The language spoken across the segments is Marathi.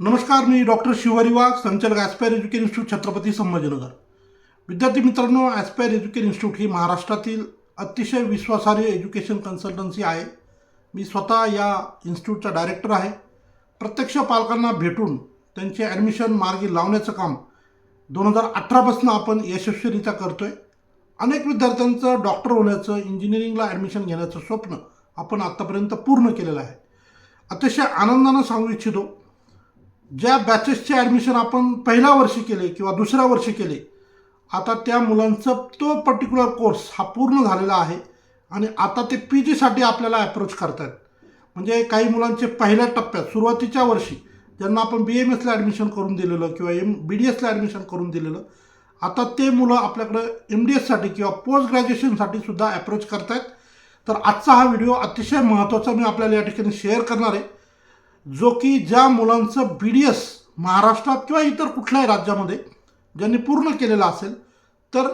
नमस्कार मी डॉक्टर शिवारी वाघ संचालक Aspire Education Institute Chhatrapati Sambhajinagar. विद्यार्थी मित्रांनो ॲस्पायर एज्युकेशन इन्स्टिट्यूट ही महाराष्ट्रातील अतिशय विश्वासार्ह एज्युकेशन कन्सल्टन्सी आहे. मी स्वतः या इन्स्टिट्यूटचा डायरेक्टर आहे. प्रत्यक्ष पालकांना भेटून त्यांचे ॲडमिशन मार्गी लावण्याचं काम दोन हजार अठरापासून आपण यशस्वीरित्या करतो आहे अनेक विद्यार्थ्यांचं डॉक्टर होण्याचं इंजिनिअरिंगला ॲडमिशन घेण्याचं स्वप्न आपण आत्तापर्यंत पूर्ण केलेलं आहे. अतिशय आनंदानं सांगू इच्छितो ज्या बॅचेसचे ॲडमिशन आपण पहिल्या वर्षी केले किंवा दुसऱ्या वर्षी केले आता त्या मुलांचं तो पर्टिक्युलर कोर्स हा पूर्ण झालेला आहे आणि आता ते पी जीसाठी आपल्याला अप्रोच करतात म्हणजे काही मुलांचे पहिल्या टप्प्यात सुरुवातीच्या वर्षी ज्यांना आपण बी एम एसला ॲडमिशन करून दिलेलं किंवा एम बी डी एसला ॲडमिशन करून दिलेलं आता ते मुलं आपल्याकडं एम डी एससाठी किंवा पोस्ट ग्रॅज्युएशनसाठी सुद्धा अप्रोच आहेत तर आजचा हा व्हिडिओ अतिशय महत्त्वाचा मी आपल्याला या ठिकाणी शेअर करणार आहे. जो की ज्या मुलांचं बी डी एस महाराष्ट्रात किंवा इतर कुठल्याही राज्यामध्ये ज्यांनी पूर्ण केलेलं असेल तर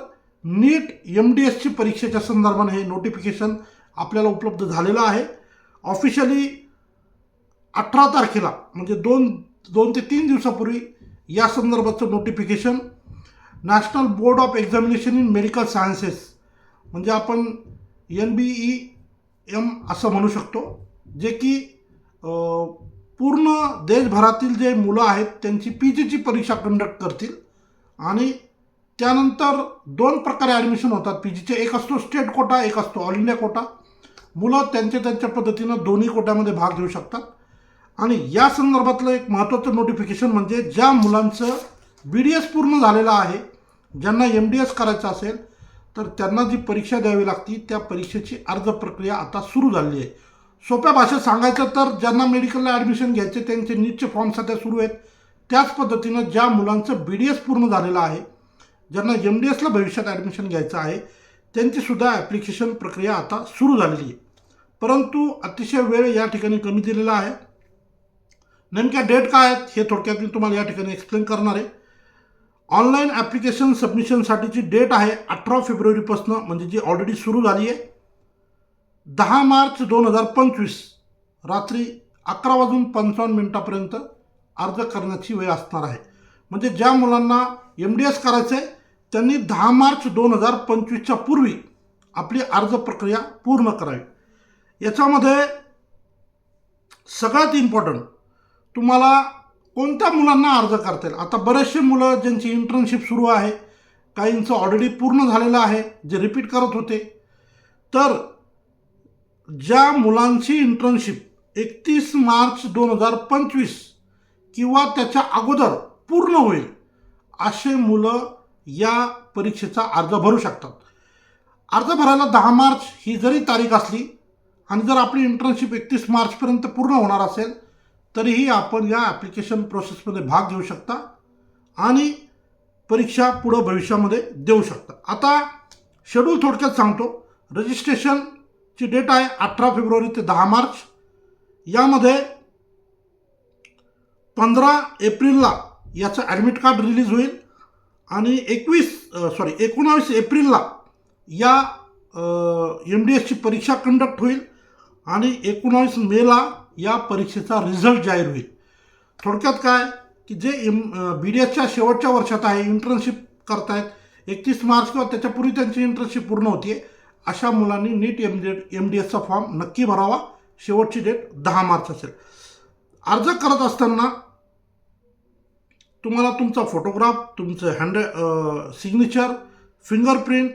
नीट एम डी एसची परीक्षेच्या संदर्भाने हे नोटिफिकेशन आपल्याला उपलब्ध झालेलं आहे. ऑफिशियली अठरा तारखेला म्हणजे दोन दोन ते तीन दिवसापूर्वी या संदर्भाचं notification National Board of Examination in Medical Sciences म्हणजे आपण एन बी ई एम असं म्हणू शकतो जे की पूर्ण देशभरातील जे मुलं आहेत त्यांची पी जीची परीक्षा कंडक्ट करतील. आणि त्यानंतर दोन प्रकारे ॲडमिशन होतात पी जीचे एक असतो स्टेट कोटा एक असतो ऑल इंडिया कोटा मुलं त्यांच्या त्यांच्या पद्धतीनं दोन्ही कोट्यामध्ये भाग घेऊ शकतात. आणि या संदर्भातलं एक महत्त्वाचं नोटिफिकेशन म्हणजे ज्या मुलांचं बी डी एस पूर्ण झालेलं आहे ज्यांना एम डी एस करायचं असेल तर त्यांना जी परीक्षा द्यावी लागती त्या परीक्षेची अर्ज प्रक्रिया आता सुरू झाली आहे. सोप्या भाषेत सांगायचं तर ज्यांना मेडिकलला ॲडमिशन घ्यायचे त्यांचे नीटचे फॉर्म सध्या सुरू आहेत. त्याच पद्धतीनं ज्या मुलांचं बी डी एस पूर्ण झालेलं आहे ज्यांना एम डी एसला भविष्यात ॲडमिशन घ्यायचं आहे त्यांचीसुद्धा ॲप्लिकेशन प्रक्रिया आता सुरू झालेली आहे. परंतु अतिशय वेळ या ठिकाणी कमी दिलेला आहे. नेमक्या डेट काय आहेत हे थोडक्यात मी तुम्हाला या ठिकाणी एक्सप्लेन करणार आहे. ऑनलाईन ॲप्लिकेशन सबमिशनसाठीची डेट आहे अठरा फेब्रुवारीपासून म्हणजे जी ऑलरेडी सुरू झाली आहे. दहा मार्च दोन हजार पंचवीस रात्री अकरा वाजून पंचावन्न मिनटापर्यंत अर्ज करण्याची वेळ असणार आहे. म्हणजे ज्या मुलांना एम डी एस करायचं आहे त्यांनी दहा मार्च दोन हजार पंचवीसच्या पूर्वी आपली अर्ज प्रक्रिया पूर्ण करावी. याच्यामध्ये सगळ्यात इम्पॉर्टंट तुम्हाला कोणत्या मुलांना अर्ज करता येईल? आता बरेचसे मुलं ज्यांची इंटर्नशिप सुरू आहे काहींचं ऑलरेडी पूर्ण झालेलं आहे जे रिपीट करत होते. तर ज्या मुलांची इंटर्नशिप एकतीस मार्च दोन हजार पंचवीस किंवा त्याच्या अगोदर पूर्ण होईल असे मुलं या परीक्षेचा अर्ज भरू शकतात. अर्ज भरायला दहा मार्च ही जरी तारीख असली आणि जर आपली इंटर्नशिप एकतीस मार्चपर्यंत पूर्ण होणार असेल तरीही आपण या ॲप्लिकेशन प्रोसेसमध्ये भाग घेऊ शकता आणि परीक्षा पुढं भविष्यामध्ये देऊ शकता. आता शेड्यूल थोडक्यात सांगतो. रजिस्ट्रेशन ची डेट आहे अठरा फेब्रुवारी ते दहा मार्च. यामध्ये पंधरा एप्रिलला याचं ॲडमिट कार्ड रिलीज होईल आणि एकवीस सॉरी एकोणावीस एप्रिलला या एम डी एसची परीक्षा कंडक्ट होईल आणि एकोणावीस मेला या परीक्षेचा रिझल्ट जाहीर होईल. थोडक्यात काय? की जे एम बी डी एसच्या शेवटच्या वर्षात आहे इंटर्नशिप करतायत एकतीस मार्च किंवा त्याच्यापूर्वी त्यांची इंटर्नशिप पूर्ण होती आहे अशा मुलांनी NEET M D M D एसचा form नक्की भरावा. शेवटची डेट दहा मार्च असेल. अर्ज करत असताना तुम्हाला तुमचा फोटोग्राफ तुमचं हँड सिग्नेचर फिंगरप्रिंट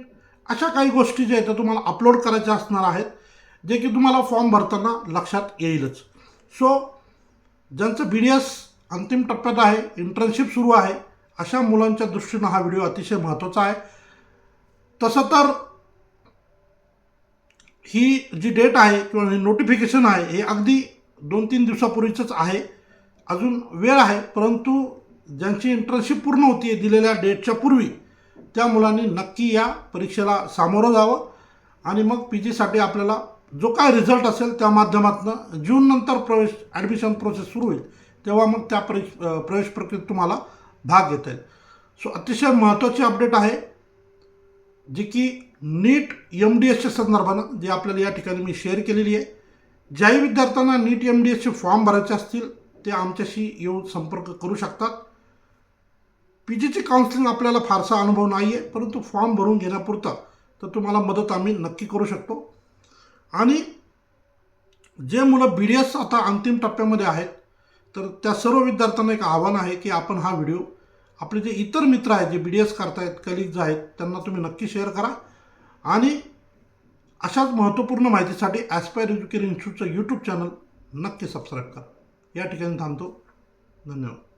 अशा काही गोष्टी ज्या आहेत त्या तुम्हाला अपलोड करायच्या असणार आहेत जे की तुम्हाला फॉर्म भरताना लक्षात येईलच. सो ज्यांचं बी डी एस अंतिम टप्प्यात आहे इंटर्नशिप सुरू आहे अशा मुलांच्या दृष्टीनं हा व्हिडिओ अतिशय महत्त्वाचा आहे. तसं तर ही जी डेट आहे किंवा हे नोटिफिकेशन आहे हे अगदी दोन तीन दिवसापूर्वीचंच आहे. अजून वेळ आहे परंतु ज्यांची इंटर्नशिप पूर्ण होती आहे दिलेल्या डेटच्या पूर्वी त्या मुलांनी नक्की या परीक्षेला सामोरं जावं आणि मग पी जीसाठी आपल्याला जो काय रिझल्ट असेल त्या माध्यमातून जूननंतर प्रवेश ॲडमिशन प्रोसेस सुरू होईल तेव्हा मग त्या परीक्ष प्रवेश प्रक्रियेत तुम्हाला भाग घेता येईल. सो अतिशय महत्त्वाची अपडेट आहे. जी की नीट एम डी एसच्या संदर्भानं जी आपल्याला या ठिकाणी मी शेअर केलेली आहे. ज्याही विद्यार्थ्यांना नीट एम डी एसचे फॉर्म भरायचे असतील ते आमच्याशी येऊन संपर्क करू शकतात. पी जीची काउन्सिलिंग आपल्याला फारसा अनुभव नाही आहे परंतु फॉर्म भरून घेण्यापुरता तर तुम्हाला मदत आम्ही नक्की करू शकतो. आणि जे मुलं बी डी एस आता अंतिम टप्प्यामध्ये आहेत तर त्या सर्व विद्यार्थ्यांना एक आव्हान आहे की आपण हा व्हिडिओ आपले जे इतर मित्र आहेत जे बी डी एस करतायत कलिग्ज आहेत त्यांना तुम्ही नक्की शेअर करा. आणि अशाच महत्त्वपूर्ण माहितीसाठी ॲस्पायर एज्युकेशन इन्स्टिट्यूटचं यूट्यूब चॅनल नक्की सबस्क्राईब करा. या ठिकाणी थांबतो. धन्यवाद.